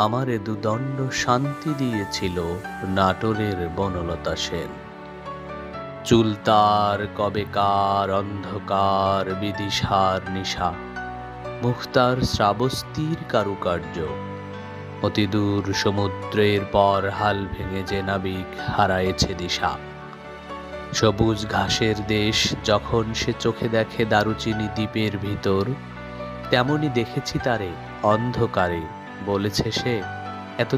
আমারে দুদণ্ড শান্তি দিয়েছিল নাটোরের বনলতা সেন। চুলতার কবেকার, অন্ধকার, বিদিশার নিশা, মুখতার শ্রাবস্তির কারুকার্য। অতিদূর সমুদ্রের পর হাল ভেঙে যে নাবিক হারায়েছে দিশা। সবুজ ঘাসের দেশ যখন সে চোখে দেখে দারুচিনি দ্বীপের ভিতর, তেমনি দেখেছি তারে অন্ধকারে। বলেছে সে?